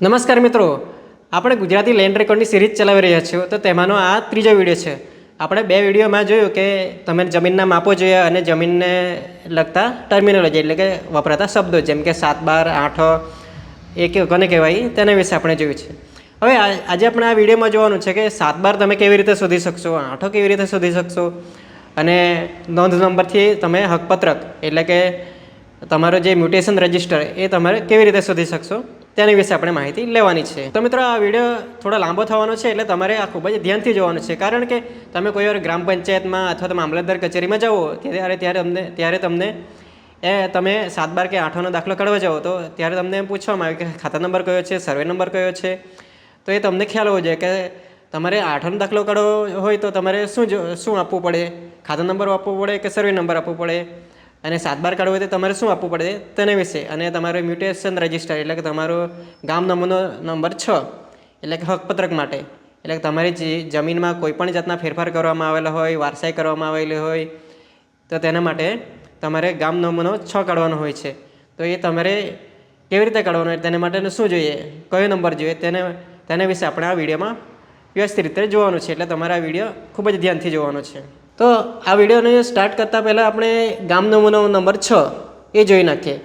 નમસ્કાર મિત્રો. આપણે ગુજરાતી લેન્ડ રેકોર્ડની સિરીઝ ચલાવી રહ્યા છીએ, તો તેમાંનો આ ત્રીજો વીડિયો છે. આપણે બે વિડીયોમાં જોયું કે તમે જમીનના માપો જોઈએ અને જમીનને લગતા ટર્મિનોલોજી એટલે કે વપરાતા શબ્દો, જેમ કે સાત બાર, આઠો એ કે કોને કહેવાય, તેના વિશે આપણે જોયું છે. હવે આજે આપણે આ વિડીયોમાં જોવાનું છે કે સાત બાર તમે કેવી રીતે શોધી શકશો, આઠો કેવી રીતે શોધી શકશો, અને નોંધ નંબરથી તમે હકપત્રક એટલે કે તમારો જે મ્યુટેશન રજિસ્ટર એ તમારે કેવી રીતે શોધી શકશો? તેની વિશે આપણે માહિતી લેવાની છે. તો મિત્રો, આ વીડિયો થોડો લાંબો થવાનો છે એટલે તમારે આ ખૂબ જ ધ્યાનથી જોવાનું છે. કારણ કે તમે કોઈ વાર ગ્રામ પંચાયતમાં અથવા તો મામલતદાર કચેરીમાં જાઓ, ત્યારે ત્યારે તમને ત્યારે તમને એ તમે સાત બાર કે આઠોનો દાખલો કાઢવા જાઓ, તો ત્યારે તમને પૂછવામાં આવે કે ખાતા નંબર કયો છે, સર્વે નંબર કયો છે? તો એ તમને ખ્યાલ હોવો જોઈએ કે તમારે આઠનો દાખલો કાઢવો હોય તો તમારે શું શું આપવું પડે? ખાતા નંબર આપવો પડે કે સર્વે નંબર આપવો પડે? અને સાત બાર કાઢવો હોય તો તમારે શું આપવું પડે? તેના વિશે. અને તમારો મ્યુટેશન રજિસ્ટર એટલે કે તમારો ગામ નમૂનો નંબર છ, એટલે કે હકપત્રક માટે. એટલે કે તમારી જે જમીનમાં કોઈ પણ જાતના ફેરફાર કરવામાં આવેલા હોય, વારસાઈ કરવામાં આવેલી હોય, તો તેના માટે તમારે ગામ નમૂનો છ કાઢવાનો હોય છે. તો એ તમારે કેવી રીતે કાઢવાનો હોય તેના માટે શું જોઈએ? કયો નંબર જોઈએ? તેને, તેના વિશે આપણે આ વિડીયોમાં વ્યવસ્થિત રીતે જોવાનું છે. એટલે તમારે આ વીડિયો ખૂબ જ ધ્યાનથી જોવાનો છે. તો આ વિડીયોને સ્ટાર્ટ કરતાં પહેલાં આપણે ગામ નમૂનો નંબર છ એ જોઈ નાખીએ.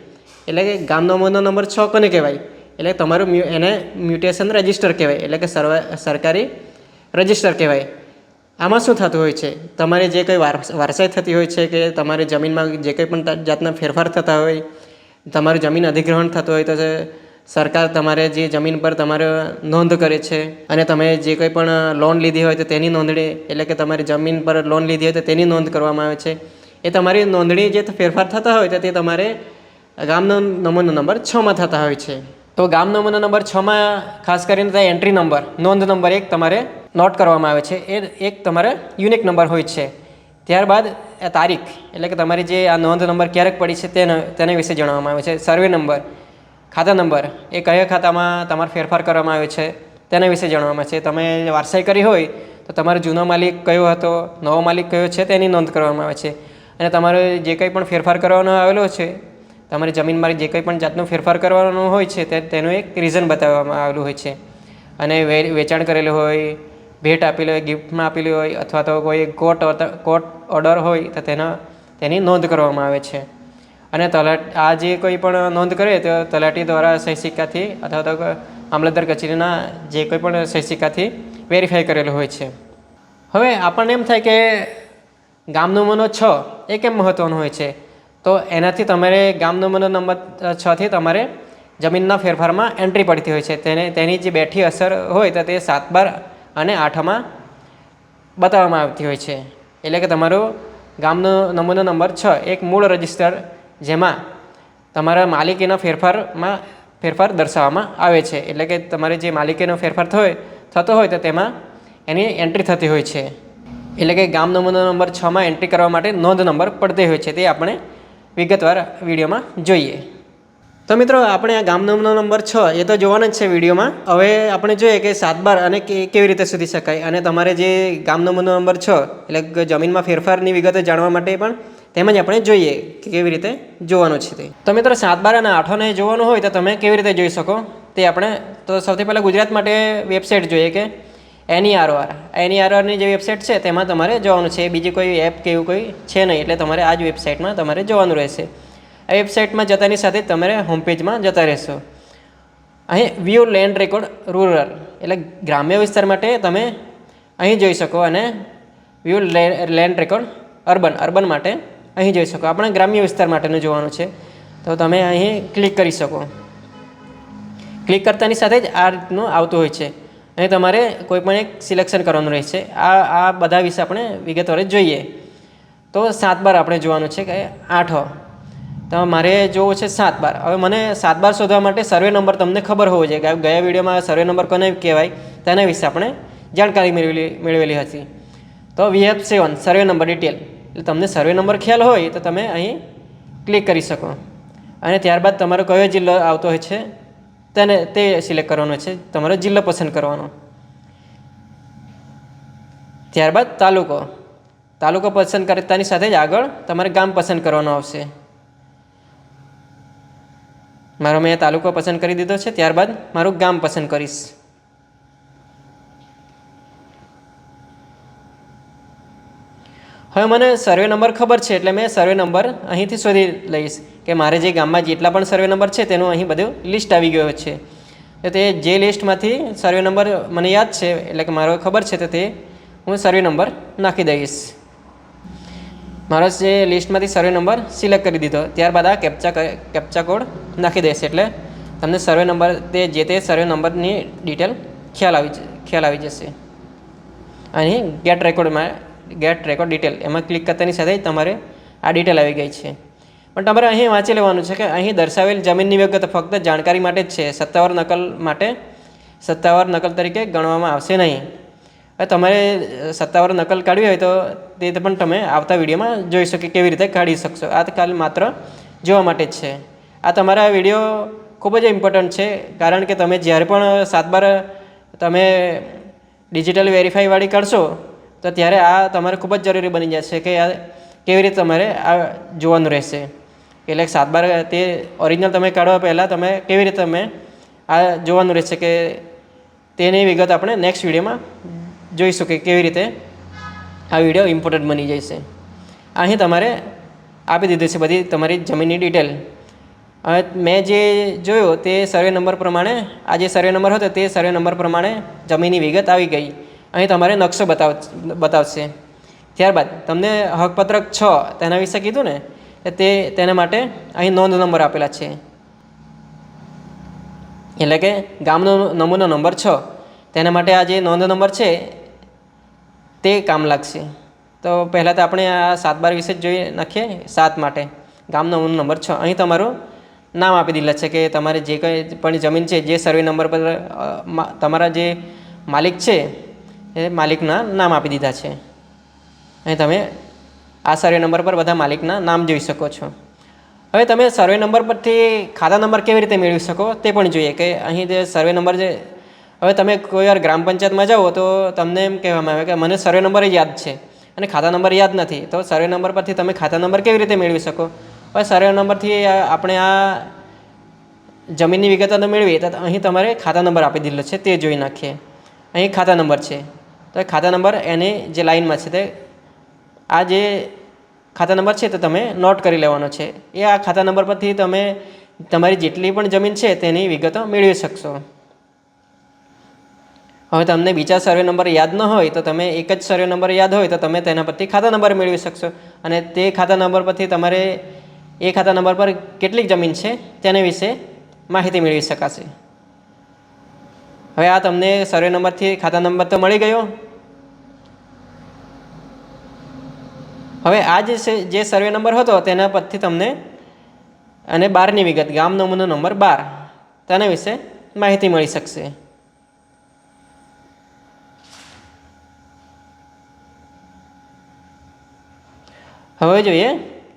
એટલે કે ગામ નમૂનો નંબર છ કોને કહેવાય? એટલે તમારું મ્યુ, એને મ્યુટેશન રજિસ્ટર કહેવાય. એટલે કે સર્વ, સરકારી રજિસ્ટર કહેવાય. આમાં શું થતું હોય છે? તમારે જે કંઈ વાર વારસાઈ થતી હોય છે કે તમારી જમીનમાં જે કંઈ પણ જાતના ફેરફાર થતા હોય, તમારું જમીન અધિગ્રહણ થતું હોય તે સરકાર તમારે જે જમીન પર તમારે નોંધ કરે છે અને તમે જે કંઈ પણ લોન લીધી હોય તો તેની નોંધણી, એટલે કે તમારી જમીન પર લોન લીધી હોય તો તેની નોંધ કરવામાં આવે છે. એ તમારી નોંધણી જે ફેરફાર થતા હોય તો તે તમારે ગામનો નમૂનો નંબર છમાં થતા હોય છે. તો ગામ નમૂનો નંબર છમાં ખાસ કરીને ત્યાં એન્ટ્રી નંબર નોંધ નંબર એક તમારે નોટ કરવામાં આવે છે. એ એક તમારે યુનિક નંબર હોય છે. ત્યારબાદ તારીખ, એટલે કે તમારી જે આ નોંધ નંબર ક્યારેક પડી છે તેના તેના વિશે જણાવવામાં આવે છે. સર્વે નંબર ખાતા નંબર. એ કયા ખાતામાં તમારો ફેરફાર કરવામાં આવ્યો છે, તેના વિશે જણાવવામાં છે. તમે વારસાઈ કરી હોય તો તમારો જૂનો માલિક કયો હતો, નવો માલિક કયો છે, તેની નોંધ કરવામાં આવે છે. અને તમારે જે કંઈ પણ ફેરફાર કરવાનો આવેલો છે, તમારી જમીનમાં જે કંઈ પણ જાતનો ફેરફાર કરવાનો હોય છે, તે તેનું એક રીઝન બતાવવામાં આવેલું હોય છે. અને વે- વેચાણ કરેલું હોય, ભેટ આપેલી હોય ગિફ્ટમાં આપેલી હોય અથવા તો કોઈ કોર્ટ કોર્ટ ઓર્ડર હોય તો તેના, તેની નોંધ કરવામાં આવે છે. અને તલાટ, આ જે કોઈ પણ નોંધ કરે તો તલાટી દ્વારા સહી અથવા તો મામલતદાર કચેરીના જે કોઈ પણ સહી સિક્કાથી વેરીફાઈ કરેલું હોય છે. હવે આપણને એમ થાય કે ગામ નમૂનો છ એ કેમ મહત્ત્વનો હોય છે? તો એનાથી તમારે ગામ નમૂનો નંબર છથી તમારે જમીનના ફેરફારમાં એન્ટ્રી પડતી હોય છે. તેને, તેની જે બેઠી અસર હોય તો તે સાત બાર અને આઠમાં બતાવવામાં આવતી હોય છે. એટલે કે તમારો ગામનો નમૂનો નંબર છ, એક મૂળ રજિસ્ટર જેમાં તમારા માલિકીના ફેરફારમાં ફેરફાર દર્શાવવામાં આવે છે. એટલે કે તમારે જે માલિકીનો ફેરફાર થયો થતો હોય તો તેમાં એની એન્ટ્રી થતી હોય છે. એટલે કે ગામ નમૂનો નંબર છમાં એન્ટ્રી કરવા માટે નોંધ નંબર પડતી હોય છે. તે આપણે વિગતવાર વિડીયોમાં જોઈએ. તો મિત્રો, આપણે આ ગામ નમૂનો નંબર છ, એ તો જોવાનો જ છે વિડીયોમાં. હવે આપણે જોઈએ કે સાત બાર અને કેવી રીતે શોધી શકાય. અને તમારે જે ગામ નમૂનો નંબર છ, એટલે જમીનમાં ફેરફારની વિગતો જાણવા માટે પણ તેમજ આપણે જોઈએ કે કેવી રીતે જોવાનું છે તે. તો મિત્રો, સાત બાર અને આઠોને જોવાનું હોય તો તમે કેવી રીતે જોઈ શકો? તે આપણે, તો સૌથી પહેલાં ગુજરાત માટે વેબસાઇટ જોઈએ કે એનઈઆરઆર એનઈઆરઆરની જે વેબસાઇટ છે, તેમાં તમારે જવાનું છે. બીજી કોઈ એપ કે એવું કોઈ છે નહીં, એટલે તમારે આ જ વેબસાઇટમાં તમારે જવાનું રહેશે. આ વેબસાઇટમાં જતાની સાથે તમારે હોમ પેજમાં જતા રહેશો. અહીં વ્યૂ લેન્ડ રેકોર્ડ રૂરલ એટલે ગ્રામ્ય વિસ્તાર માટે તમે અહીં જોઈ શકો અને view land record urban urban માટે અહીં જોઈ શકો. આપણે ગ્રામ્ય વિસ્તાર માટેનું જોવાનું છે. તો તમે અહીં ક્લિક કરી શકો. ક્લિક કરતાની સાથે જ આ રીતનું આવતું હોય છે. અને તમારે કોઈ પણ એક સિલેક્શન કરવાનું રહેશે. આ આ બધા વિશે આપણે વિગતવારે જોઈએ. તો સાત બાર આપણે જોવાનું છે કે આઠ તો મારે જોવું છે સાત બાર. હવે મને સાત બાર શોધવા માટે સર્વે નંબર તમને ખબર હોવો જોઈએ કે ગયા વિડીયોમાં સર્વે નંબર કોને કહેવાય, તેના વિશે આપણે જાણકારી મેળવેલી મેળવેલી હતી. તો we have seven survey number detail એટલે તમને સર્વે નંબર ખ્યાલ હોય તો તમે અહીં ક્લિક કરી શકો. અને ત્યારબાદ તમારો કયો જિલ્લો આવતો હોય છે, તેને તે સિલેક્ટ કરવાનો છે, તમારો જિલ્લો પસંદ કરવાનો. ત્યારબાદ તાલુકો. તાલુકો પસંદ કરતાની સાથે જ આગળ તમારે ગામ પસંદ કરવાનું આવશે. મારો મેં તાલુકો પસંદ કરી દીધો છે, ત્યારબાદ મારું ગામ પસંદ કરીશ. હવે મને સર્વે નંબર ખબર છે, એટલે મેં સર્વે નંબર અહીંથી શોધી લઈશ કે મારે જે ગામમાં જેટલા પણ સર્વે નંબર છે, તેનું અહીં બધું લિસ્ટ આવી ગયો છે. તો તે જે લિસ્ટમાંથી સર્વે નંબર મને યાદ છે, એટલે કે મારો ખબર છે, તો તે હું સર્વે નંબર નાખી દઈશ. મારો જે લિસ્ટમાંથી સર્વે નંબર સિલેક્ટ કરી દીધો, ત્યારબાદ આ કેપ્ચા કેપ્ચા કોડ નાખી દઈશ એટલે તમને સર્વે નંબર તે જે તે સર્વે નંબરની ડિટેલ ખ્યાલ આવી ખ્યાલ આવી જશે. અહીં ગેટ રેકોર્ડમાં ગેટ રેકોર્ડ ડિટેલ એમાં ક્લિક કરતાની સાથે જ તમારે આ ડિટેલ આવી ગઈ છે. પણ તમારે અહીં વાંચી લેવાનું છે કે અહીં દર્શાવેલ જમીનની વિગત ફક્ત જાણકારી માટે જ છે. સત્તાવાર નકલ માટે સત્તાવાર નકલ તરીકે ગણવામાં આવશે નહીં. હવે તમારે સત્તાવાર નકલ કાઢવી હોય તો તે પણ તમે આવતા વિડીયોમાં જોઈ શકો કેવી રીતે કાઢી શકશો. આ કાલ માત્ર જોવા માટે જ છે. આ તમારા વીડિયો ખૂબ જ ઇમ્પોર્ટન્ટ છે. કારણ કે તમે જ્યારે પણ સાત બાર તમે ડિજિટલ વેરીફાઈવાળી કરશો તો ત્યારે આ તમારે ખૂબ જ જરૂરી બની જશે કે આ કેવી રીતે તમારે આ જોવાનું રહેશે. એટલે સાત બાર તે ઓરિજિનલ તમે કાઢવા પહેલાં તમે કેવી રીતે તમે આ જોવાનું રહેશે કે તેની વિગત આપણે નેક્સ્ટ વિડીયોમાં જોઈશું કે કેવી રીતે આ વીડિયો ઇમ્પોર્ટન્ટ બની જશે. અહીં તમારે આપી દીધું છે બધી તમારી જમીનની ડિટેલ હવે મેં જે જોયો તે સર્વે નંબર પ્રમાણે આ જે સર્વે નંબર હતો તે સર્વે નંબર પ્રમાણે જમીનની વિગત આવી ગઈ. અહીં તમારે નકશો બતાવ, બતાવશે. ત્યારબાદ તમને હકપત્રક છ તેના વિશે કીધું ને, તો તેના માટે અહીં નોંધ નંબર આપેલા છે. એટલે કે ગામનો નમૂનો નંબર છ, તેના માટે આ જે નોંધ નંબર છે, તે કામ લાગશે. તો પહેલાં તો આપણે આ સાત બાર વિશે જોઈ નાખીએ, સાત માટે. ગામનો નંબર છ. અહીં તમારું નામ આપી દીધેલા છે કે તમારે જે કંઈ પણ જમીન છે, જે સર્વે નંબર પર તમારા જે માલિક છે એ માલિકના નામ આપી દીધા છે. અહીં તમે આ સર્વે નંબર પર બધા માલિકના નામ જોઈ શકો છો. હવે તમે સર્વે નંબર પરથી ખાતા નંબર કેવી રીતે મેળવી શકો તે પણ જોઈએ કે અહીં જે સર્વે નંબર જે હવે તમે કોઈ વાર ગ્રામ પંચાયતમાં જાઓ તો તમને એમ કહેવામાં આવે કે મને સર્વે નંબર યાદ છે અને ખાતા નંબર યાદ નથી. તો સર્વે નંબર પરથી તમે ખાતા નંબર કેવી રીતે મેળવી શકો? હવે સર્વે નંબરથી આપણે આ જમીનની વિગતો મેળવીએ, તો અહીં તમારે ખાતા નંબર આપી દીધેલો છે તે જોઈ નાખીએ. અહીં ખાતા નંબર છે. તો ખાતા નંબર એની જે લાઇનમાં છે તે આ જે ખાતા નંબર છે તે તમે નોટ કરી લેવાનો છે. એ આ ખાતા નંબર પરથી તમે તમારી જેટલી પણ જમીન છે તેની વિગતો મેળવી શકશો. હવે તમને બીજા સર્વે નંબર યાદ ન હોય તો તમે એક જ સર્વે નંબર યાદ હોય તો તમે તેના પરથી ખાતા નંબર મેળવી શકશો. અને તે ખાતા નંબર પરથી તમારે એ ખાતા નંબર પર કેટલીક જમીન છે તેના વિશે માહિતી મેળવી શકાશે. હવે આ તમને સર્વે નંબરથી ખાતા નંબર તો મળી ગયો. હવે આ જે જે સર્વે નંબર હતો તેના પરથી તમને અને બારની વિગત, ગામ નમૂનો નંબર બાર, તેના વિશે માહિતી મળી શકશે. હવે જોઈએ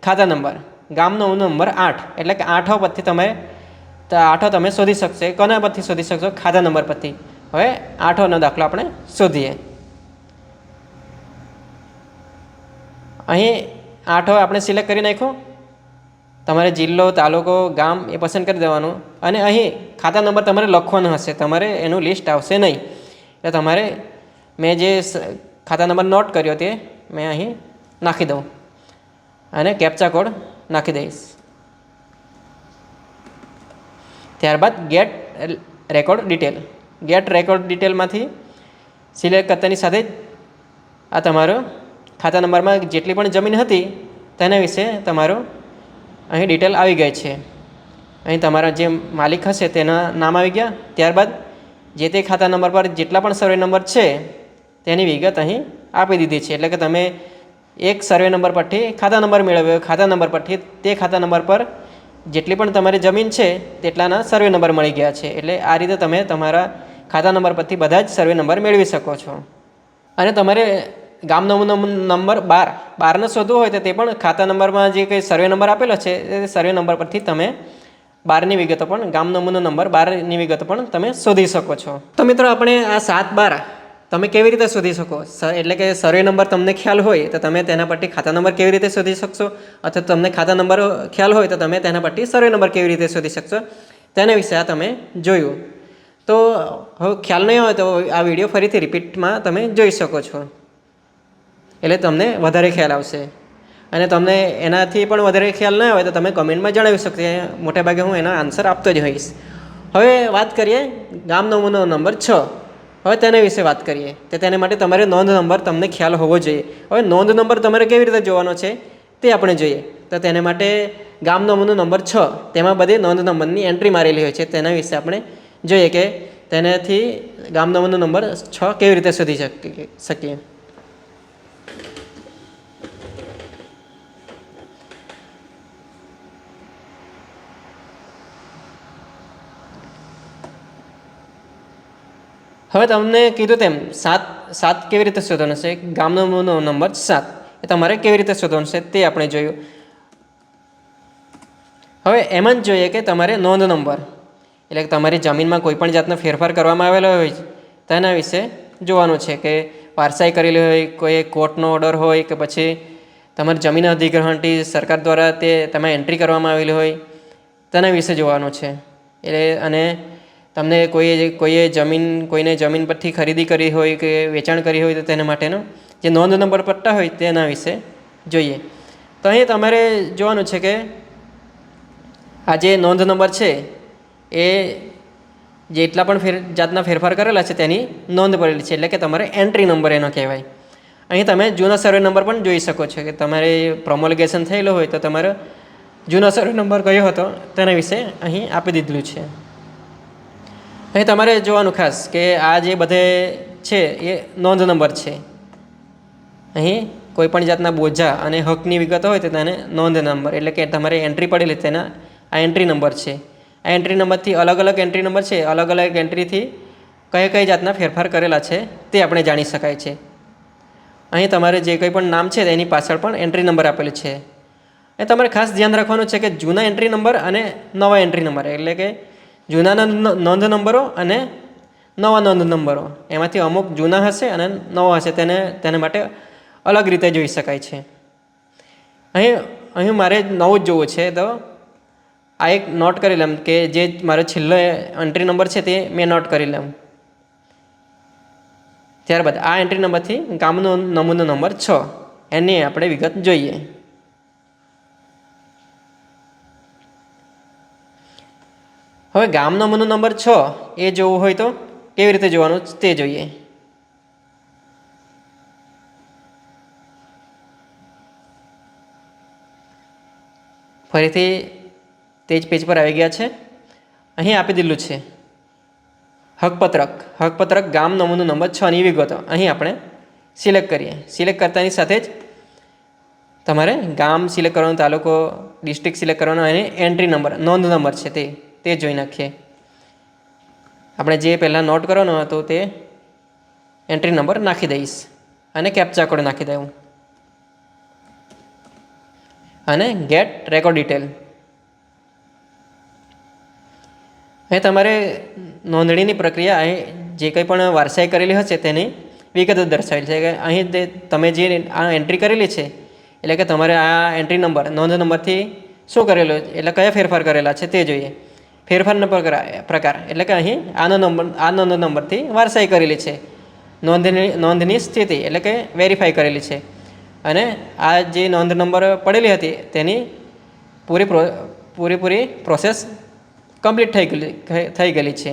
ખાતા નંબર, ગામ નમૂનો નંબર આઠ, એટલે કે આઠો પરથી તમે આઠો તમે શોધી શકશો. કોના પરથી શોધી શકશો. ખાતા નંબર પરથી. હવે આઠોનો દાખલો આપણે શોધીએ. અહીં આઠો આપણે સિલેક્ટ કરી નાખ્યું. તમારે જિલ્લો, તાલુકો, ગામ એ પસંદ કરી દેવાનું. અને અહીં ખાતા નંબર તમારે લખવાનો હશે. તમારે એનું લિસ્ટ આવશે નહીં. એટલે તમારે મેં જે ખાતા નંબર નોટ કર્યો તે મેં અહીં નાખી દઉં. અને કેપ્ચા કોડ નાખી દઈશ. ત્યારબાદ get record detail. Get record ડિટેલમાંથી select કરતાની સાથે જ આ તમારો ખાતા નંબરમાં જેટલી પણ જમીન હતી તેના વિશે તમારું અહીં ડિટેલ આવી ગઈ છે. અહીં તમારા જે માલિક હશે તેના નામ આવી ગયા. ત્યારબાદ જે તે ખાતા નંબર પર જેટલા પણ સર્વે નંબર છે તેની વિગત અહીં આપી દીધી છે. એટલે કે તમે એક સર્વે નંબર પરથી ખાતા નંબર મેળવ્યો, ખાતા નંબર પરથી તે ખાતા નંબર પર જેટલી પણ તમારી જમીન છે, તેટલાના સર્વે નંબર મળી ગયા છે. એટલે આ રીતે તમે તમારા ખાતા નંબર પરથી બધા જ સર્વે નંબર મેળવી શકો છો. અને તમારે ગામ નમૂનો નંબર બાર, બારને શોધવું હોય તો તે પણ ખાતા નંબરમાં જે કંઈ સર્વે નંબર આપેલો છે, તે સર્વે નંબર પરથી તમે બારની વિગતો પણ, ગામ નમૂનો નંબર બારની વિગતો પણ તમે શોધી શકો છો. તો મિત્રો, આપણે આ સાત બાર તમે કેવી રીતે શોધી શકો? એટલે કે સર્વે નંબર તમને ખ્યાલ હોય તો તમે તેના પરથી ખાતા નંબર કેવી રીતે શોધી શકશો? અથવા તમને ખાતા નંબર ખ્યાલ હોય તો તમે તેના પરથી સર્વે નંબર કેવી રીતે શોધી શકશો? તેના વિશે આ તમે જોયું. તો હવે ખ્યાલ નહીં હોય તો આ વીડિયો ફરીથી રિપીટમાં તમે જોઈ શકો છો. એટલે તમને વધારે ખ્યાલ આવશે. અને તમને એનાથી પણ વધારે ખ્યાલ ના હોય તો તમે કમેન્ટમાં જણાવી શકશો મોટે ભાગે હું એનો આન્સર આપતો જ હોઈશ. હવે વાત કરીએ ગામ નમૂનો નંબર છ. હવે તેના વિશે વાત કરીએ. તો તેના માટે તમારે નોંધ નંબર તમને ખ્યાલ હોવો જોઈએ. હવે નોંધ નંબર તમારે કેવી રીતે જોવાનો છે? તે આપણે જોઈએ. તો તેને માટે ગામ નમૂનો નંબર છ. તેમાં બધી નોંધ નંબરની એન્ટ્રી મારેલી હોય છે. તેના વિશે આપણે જોઈએ કે તેનાથી ગામ નમૂનો નંબર છ કેવી રીતે શોધી શકીએ. હવે તમને કીધું તેમ સાત સાત કેવી રીતે શોધવાનો છે? ગામનો નંબર સાત. એ તમારે કેવી રીતે શોધવાનો છે તે આપણે જોયું. હવે એમ જ જોઈએ કે તમારે નોંધ નંબર, એટલે કે તમારી જમીનમાં કોઈ પણ જાતનો ફેરફાર કરવામાં આવેલો હોય તેના વિશે જોવાનું છે કે વારસાઈ કરેલી હોય, કોઈ કોર્ટનો ઓર્ડર હોય કે પછી તમારી જમીન અધિગ્રહણથી સરકાર દ્વારા તે, તેમાં એન્ટ્રી કરવામાં આવેલી હોય, તેના વિશે જોવાનું છે. એટલે અને તમને કોઈ કોઈએ જમીન, કોઈને જમીન પરથી ખરીદી કરી હોય કે વેચાણ કરી હોય તો તેના માટેનો જે નોંધ નંબર પટ્ટા હોય તેના વિશે જોઈએ. તો અહીં તમારે જોવાનું છે કે આ જે નોંધ નંબર છે એ જેટલા પણ ફેર, જાતના ફેરફાર કરેલા છે તેની નોંધ પડેલી છે. એટલે કે તમારે એન્ટ્રી નંબર એનો કહેવાય. અહીં તમે જૂના સર્વે નંબર પણ જોઈ શકો છો કે તમારે પ્રોમોલિગેશન થયેલું હોય તો તમારો જૂનો સર્વે નંબર કયો હતો તેના વિશે અહીં આપી દીધેલું છે. અહીં તમારે જોવાનું ખાસ કે આ જે બધે છે, એ નોંધ નંબર છે. અહીં કોઈ પણ જાતના બોજા અને હકની વિગતો હોય તો તેને નોંધ નંબર, એટલે કે તમારે એન્ટ્રી પડેલી તેના આ એન્ટ્રી નંબર છે. આ એન્ટ્રી નંબરથી અલગ અલગ એન્ટ્રી નંબર છે, અલગ અલગ એન્ટ્રીથી કઈ કઈ જાતના ફેરફાર કરેલા છે તે આપણે જાણી શકાય છે. અહીં તમારે જે કંઈ પણ નામ છે એની પાછળ પણ એન્ટ્રી નંબર આપેલું છે. એ તમારે ખાસ ધ્યાન રાખવાનું છે કે જૂના એન્ટ્રી નંબર અને નવા એન્ટ્રી નંબર, એટલે કે જૂનાના નોંધ નંબરો અને નવા નોંધ નંબરો. એમાંથી અમુક જૂના હશે અને નવા હશે. તેને તેને માટે અલગ રીતે જોઈ શકાય છે. અહીં અહીં મારે નવું જ જોવું છે. તો આ એક નોટ કરી લઉં કે જે મારો છેલ્લો એન્ટ્રી નંબર છે તે મેં નોટ કરી લઉં. ત્યારબાદ આ એન્ટ્રી નંબરથી ગામનો નમૂનો નંબર છ. એની આપણે વિગત જોઈએ. હવે ગામ નમૂનો નંબર છ, એ જોવું હોય તો કેવી રીતે જોવાનું તે જોઈએ. ફરીથી તે જ પેજ પર આવી ગયા છે. અહીં આપી દીધું છે. હકપત્રક. હકપત્રક ગામ નમૂનો નંબર છની વિગતો. અહીં આપણે સિલેક્ટ કરીએ. સિલેક્ટ કરતાની સાથે જ તમારે ગામ સિલેક્ટ કરવાનો, તાલુકો ડિસ્ટ્રિક્ટ સિલેક્ટ કરવાનો અને એન્ટ્રી નંબર નોંધ નંબર છે તે. તે જોઈ નાખીએ. આપણે જે પહેલાં નોટ કરવાનો હતો તે એન્ટ્રી નંબર નાખી દઈશ અને કેપ્ચા કોડ નાખી દઉં. અને ગેટ રેકોર્ડ ડિટેલ અહીં તમારે નોંધણીની પ્રક્રિયા અહીં જે કંઈ પણ વારસાઈ કરેલી હશે તેની વિગત દર્શાવેલી છે. કે અહીં તે તમે જે આ એન્ટ્રી કરેલી છે, એટલે કે તમારે આ એન્ટ્રી નંબર નોંધ નંબરથી શું કરેલું, એટલે કયા ફેરફાર કરેલા છે તે જોઈએ. ફેરફારનો પ્રકાર એટલે કે અહીં આનો નંબર આ નોંધ નંબરથી વારસાઈ કરેલી છે. નોંધની નોંધની સ્થિતિ એટલે કે વેરીફાઈ કરેલી છે. અને આ જે નોંધ નંબર પડેલી હતી તેની પૂરી પૂરેપૂરી પ્રોસેસ કમ્પ્લીટ થઈ ગયેલી થઈ ગયેલી છે.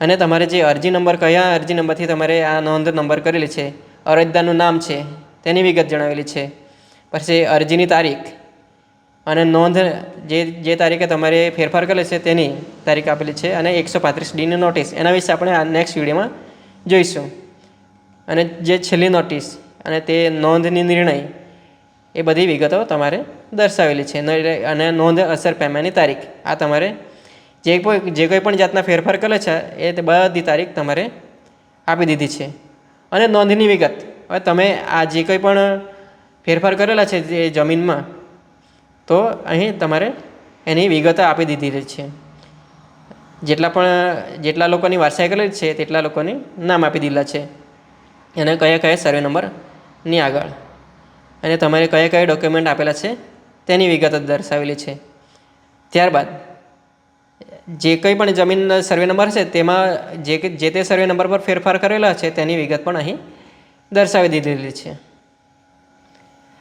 અને તમારે જે અરજી નંબર કયા અરજી નંબરથી તમારે આ નોંધ નંબર કરેલી છે, અરજદારનું નામ છે, તેની વિગત જણાવેલી છે. પછી અરજીની તારીખ અને નોંધ જે જે તારીખે તમારે ફેરફાર કરેલ છે તેની તારીખ આપેલી છે અને એકસો પાંત્રીસ ડીની નોટિસ. એના વિશે આપણે આ નેક્સ્ટ વિડીયોમાં જોઈશું. અને જે છેલ્લી નોટિસ અને તે નોંધની નિર્ણય એ બધી વિગતો તમારે દર્શાવેલી છે. અને નોંધ અસર પેમાની તારીખ. આ તમારે જે કોઈ જે કોઈ પણ જાતના ફેરફાર કરે છે એ બધી તારીખ તમારે આપી દીધી છે. અને નોંધની વિગત. હવે તમે આ જે કંઈ પણ ફેરફાર કરેલા છે જે જમીનમાં તો અહીં તમારે એની વિગતો આપી દીધી છે. જેટલા પણ, જેટલા લોકોની વારસાઈ કરેલી છે, તેટલા લોકોની નામ આપી દીધેલા છે. અને કયા કયા સર્વે નંબરની આગળ. અને તમારે કયા કયા ડોક્યુમેન્ટ આપેલા છે, તેની વિગતો દર્શાવેલી છે. ત્યારબાદ, જે કંઈ પણ જમીન સર્વે નંબર છે, તેમાં જે જે તે સર્વે નંબર પર ફેરફાર કરેલા છે, તેની વિગત પણ અહીં દર્શાવી દીધેલી છે.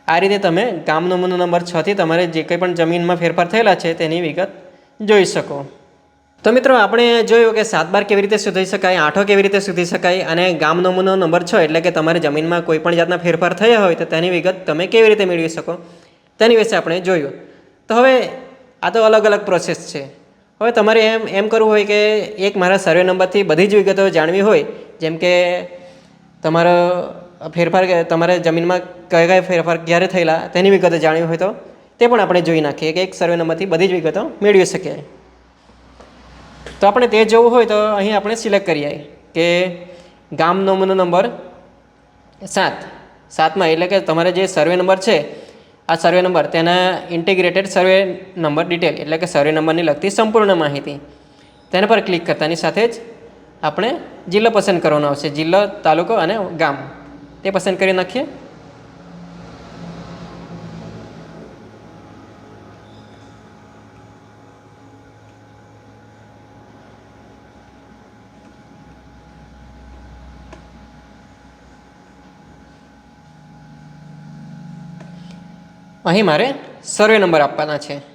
આ રીતે તમે ગામ નમૂનો નંબર છથી તમારે જે કંઈ પણ જમીનમાં ફેરફાર થયેલા છે તેની વિગત જોઈ શકો. તો મિત્રો, આપણે જોયું કે સાત બાર કેવી રીતે શોધી શકાય, આઠો કેવી રીતે શોધી શકાય અને ગામ નમૂનો નંબર છ એટલે કે તમારે જમીનમાં કોઈ પણ જાતના ફેરફાર થયા હોય તો તેની વિગત તમે કેવી રીતે મેળવી શકો તેની વિશે આપણે જોયું. તો હવે આ તો અલગ અલગ પ્રોસેસ છે. હવે તમારે એમ એમ કરવું હોય કે એક મારા સર્વે નંબરથી બધી જ વિગતો જાણવી હોય, જેમ કે તમારો ફેરફાર તમારે જમીનમાં કયા કયા ફેરફાર ક્યારે થયેલા તેની વિગતો જાણવી હોય તો તે પણ આપણે જોઈ નાખીએ કે એક સર્વે નંબરથી બધી જ વિગતો મેળવી શકીએ. તો આપણે તે જોવું હોય તો અહીં આપણે સિલેક્ટ કરીએ કે ગામ નોમનો નંબર સાત. સાતમાં એટલે કે તમારે જે સર્વે નંબર છે, આ સર્વે નંબર તેના ઇન્ટિગ્રેટેડ સર્વે નંબર ડિટેલ એટલે કે સર્વે નંબરની લગતી સંપૂર્ણ માહિતી તેના પર ક્લિક કરતાની સાથે જ આપણે જિલ્લો પસંદ કરવાનો આવશે, જિલ્લો, તાલુકો અને ગામ. તે પસંદ કરી નાખીએ અહીં મારે સર્વે નંબર આપવાના છે.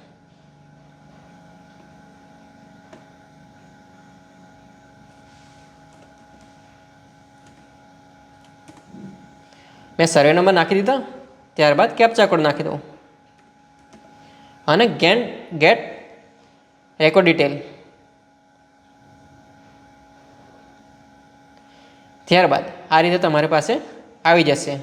મેં સર્વે નંબર નાખી દીધો, ત્યારબાદ કેપ્ચા કોડ નાખી દઉં. અને ગેન ગેટ રેકોર્ડ ડિટેલ ત્યારબાદ આ રીતે તમારી પાસે આવી જશે.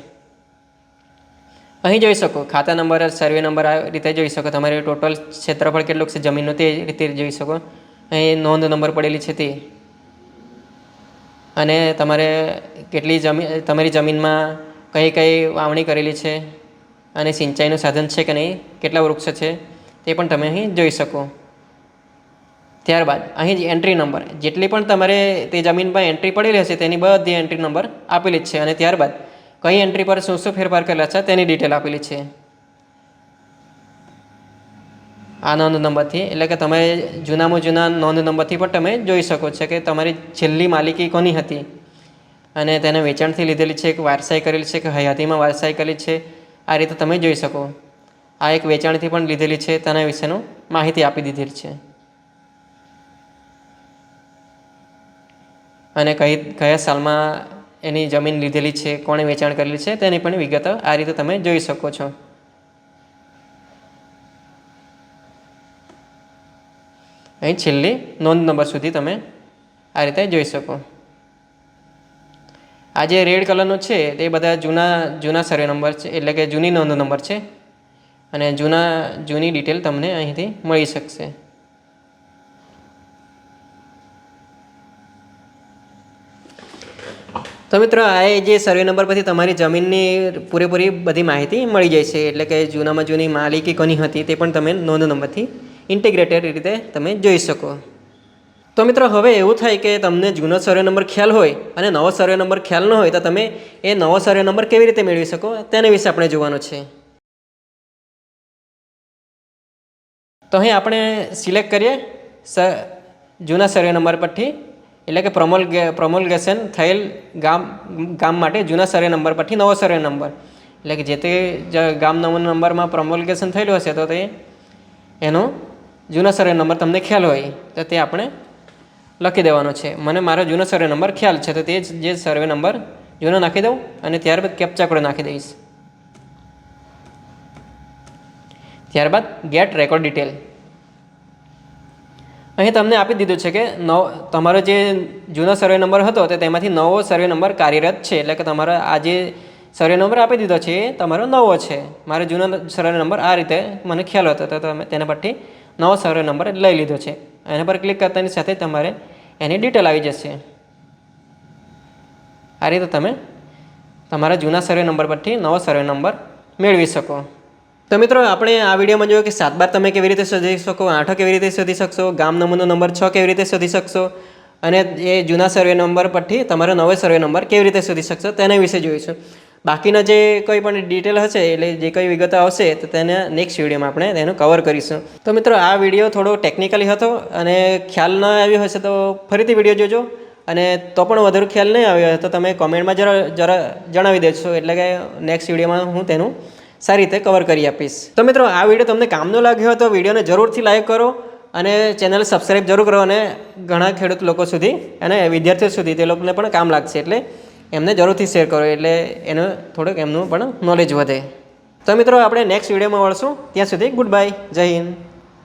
અહીં જોઈ શકો, ખાતા નંબર સર્વે નંબર આ રીતે જોઈ શકો. તમારે ટોટલ ક્ષેત્રફળ કેટલું છે, જમીનનું તે રીતે જોઈ શકો. અહીં નોંધ નંબર પડેલી છે તે. અને તમારે કેટલી જમીન તમારી જમીનમાં કઈ કઈ વાવણી કરેલી છે અને સિંચાઈનું સાધન છે કે નહીં, કેટલા વૃક્ષ છે તે પણ તમે અહીં જોઈ શકો. ત્યારબાદ અહીં જ એન્ટ્રી નંબર જેટલી પણ તમારે તે જમીન પર એન્ટ્રી પડેલી હશે તેની બધી એન્ટ્રી નંબર આપેલી જ છે અને ત્યારબાદ કઈ એન્ટ્રી પર શું શું ફેરફાર કરેલા છે તેની ડિટેલ આપેલી છે. આ નોંધ નંબરથી, એટલે કે તમે જૂનામાં જૂના નોંધ નંબરથી પણ તમે જોઈ શકો છો કે તમારી છેલ્લી માલિકી કોની હતી? અને તેને વેચાણથી લીધેલી છે કે વારસાઈ કરેલી છે કે હયાતીમાં વારસાઈ કરેલી છે. આ રીતે તમે જોઈ શકો. આ એક વેચાણથી પણ લીધેલી છે, તેના વિશેનું માહિતી આપી દીધેલી છે. અને કઈ, કયા સાલમાં એની જમીન લીધેલી છે, કોણે વેચાણ કરેલી છે, તેની પણ વિગતો આ રીતે તમે જોઈ શકો છો. અહીં છેલ્લી નોંધ નંબર સુધી તમે આ રીતે જોઈ શકો. આ જે રેડ કલરનો છે, તે બધા જૂના જૂના સર્વે નંબર છે, એટલે કે જૂની નોંધ નંબર છે. અને જૂના, જૂની ડિટેલ તમને અહીંથી મળી શકશે. તો મિત્રો, આ જે સર્વે નંબર પરથી તમારી જમીનની પૂરેપૂરી બધી માહિતી મળી જાય છે, એટલે કે જૂનામાં જૂની માલિકી કોની હતી, તે પણ તમે નોંધ નંબરથી ઇન્ટિગ્રેટેડ રીતે તમે જોઈ શકો. તો મિત્રો, હવે એવું થાય કે તમને જૂનો સર્વે નંબર ખ્યાલ હોય અને નવો સર્વે નંબર ખ્યાલ ન હોય, તો તમે એ નવો સર્વે નંબર કેવી રીતે મેળવી શકો? તેના વિશે આપણે જોવાનું છે. તો અહીં આપણે સિલેક્ટ કરીએ સ, જૂના સર્વે નંબર પરથી, એટલે કે પ્રમોલ પ્રમોલગેશન થયેલ ગામ ગામ માટે જૂના સર્વે નંબર પરથી નવો સર્વે નંબર. એટલે કે જે તે ગામ નંબર નંબરમાં પ્રમોલગેશન થયેલું હશે, તો તે એનો જૂના સર્વે નંબર તમને ખ્યાલ હોય, તો તે આપણે લખી દેવાનો છે. મને મારો જૂનો સર્વે નંબર ખ્યાલ છે, તો તે જ સર્વે નંબર જૂનો નાખી દઉં અને ત્યારબાદ કેપ્ચા કોડ નાખી દઈશ. ત્યારબાદ ગેટ રેકોર્ડ ડિટેલ અહીં તમને આપી દીધું છે કે નવ તમારો જે જૂનો સર્વે નંબર હતો, તે તેમાંથી નવો સર્વે નંબર કાર્યરત છે, એટલે કે તમારો આ જે સર્વે નંબર આપી દીધો છે, એ તમારો નવો છે. મારો જૂનો સર્વે નંબર આ રીતે મને ખ્યાલ હતો, તો તમે તેના પરથી નવો સર્વે નંબર લઈ લીધો છે. એના પર ક્લિક કરતાની સાથે તમારે એની ડિટેલ આવી જશે. આ રીતે તમે તમારા જૂના સર્વે નંબર પરથી નવો સર્વે નંબર મેળવી શકો. તો મિત્રો, આપણે આ વિડીયોમાં જોયું કે સાત બાર તમે કેવી રીતે શોધી શકો, આઠો કેવી રીતે શોધી શકશો, ગામ નમૂનો નંબર છ કેવી રીતે શોધી શકશો, અને એ જૂના સર્વે નંબર પરથી તમારો નવો સર્વે નંબર કેવી રીતે શોધી શકશો તેના વિશે જોઈશું. બાકીના જે કોઈ પણ ડિટેલ હશે, એટલે જે કંઈ વિગતો આવશે, તો તેને નેક્સ્ટ વિડીયોમાં આપણે તેનું કવર કરીશું. તો મિત્રો, આ વીડિયો થોડો ટેકનિકલી હતો, અને ખ્યાલ ન આવ્યો હશે તો ફરીથી વીડિયો જોજો. અને તો પણ વધારે ખ્યાલ નહીં આવ્યો તો તમે કોમેન્ટમાં જરા જરા જણાવી દેશો એટલે કે નેક્સ્ટ વિડીયોમાં હું તેનું સારી રીતે કવર કરી આપીશ. તો મિત્રો, આ વીડિયો તમને કામનો લાગ્યો હોય તો વિડીયોને જરૂરથી લાઈક કરો, અને ચેનલ સબસ્ક્રાઈબ જરૂર કરો, અને ઘણા ખેડૂત લોકો સુધી, અને વિદ્યાર્થીઓ સુધી તે લોકોને પણ કામ લાગશે. એટલે એમને જરૂરથી શેર કરો એટલે એનું થોડુંક એમનું પણ નોલેજ વધે. તો મિત્રો, આપણે નેક્સ્ટ વિડીયોમાં મળશું ત્યાં સુધી ગુડ બાય જય હિન્દ.